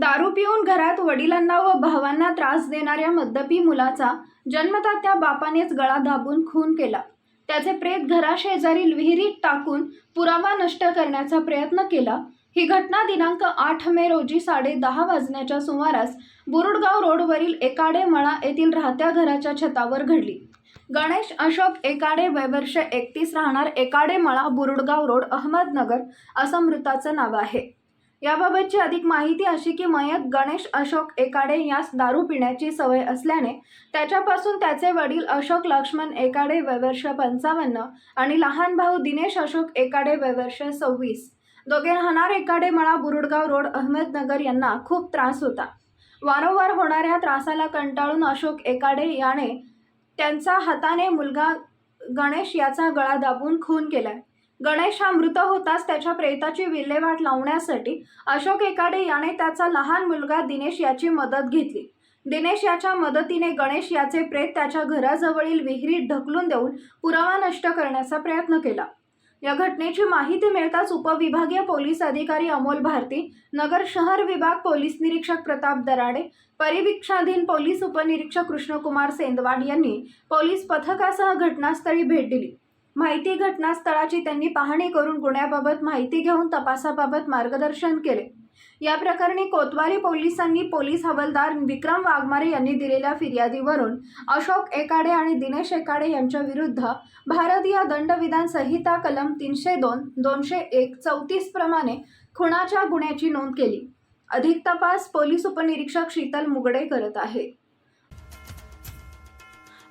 दारू पिऊन घरात वडिलांना व भावांना त्रास देणाऱ्या मद्यपी मुलाचा जन्मता त्या बापानेच गळा दाबून खून केला. त्याचे प्रेत घराशेजारील विहिरीत टाकून पुरावा नष्ट करण्याचा प्रयत्न केला. ही घटना दिनांक आठ मे रोजी साडे दहा वाजण्याच्या सुमारास बुरुडगाव रोडवरील एकाडे मळा येथील राहत्या घराच्या छतावर घडली. गणेश अशोक एकाडे वयवर्ष एकतीस राहणार एकाडे मळा बुरुडगाव रोड अहमदनगर असं मृताचं नाव आहे. याबाबतची अधिक माहिती अशी की मयत गणेश अशोक एकाडे यास दारू पिण्याची सवय असल्याने त्याच्यापासून त्याचे वडील अशोक लक्ष्मण एकाडे वैवर्ष पंचावन्न आणि लहान भाऊ दिनेश अशोक एकाडे वैवर्ष सव्वीस. दोघे राहणार एकाडे मळा बुरुडगाव रोड अहमदनगर यांना खूप त्रास होता. वारंवार होणाऱ्या त्रासाला कंटाळून अशोक एकाडे याने त्यांचा हाताने मुलगा गणेश याचा गळा दाबून खून केलाय. गणेश हा मृत होताच त्याच्या प्रेताची विल्हेवाट लावण्यासाठी अशोक एकाडे याने त्याचा लहान मुलगा दिनेश याची मदत घेतली. दिनेश याच्या मदतीने गणेश याचे प्रेत त्याच्या घराजवळील विहिरीत ढकलून देऊन पुरावा नष्ट करण्याचा प्रयत्न केला. या घटनेची माहिती मिळताच उपविभागीय पोलीस अधिकारी अमोल भारती नगर शहर विभाग पोलीस निरीक्षक प्रताप दराडे परिवीक्षाधीन पोलीस उपनिरीक्षक कृष्णकुमार सेंदवाड यांनी पोलीस पथकासह घटनास्थळी भेट दिली. माहिती घटनास्थळाची त्यांनी पाहणी करून गुन्ह्याबाबत माहिती घेऊन तपासाबाबत मार्गदर्शन केले. या प्रकरणी कोतवाली पोलिसांनी पोलीस हवालदार विक्रम वाघमारे यांनी दिलेल्या फिर्यादीवरून अशोक एकाडे आणि दिनेश एकाडे यांच्या विरुद्ध भारतीय दंडविधान संहिता कलम तीनशे दोन दोनशे एक चौतीस प्रमाणे खुनाच्या गुन्ह्याची नोंद केली. अधिक तपास पोलीस उपनिरीक्षक शीतल मुगडे करत आहे.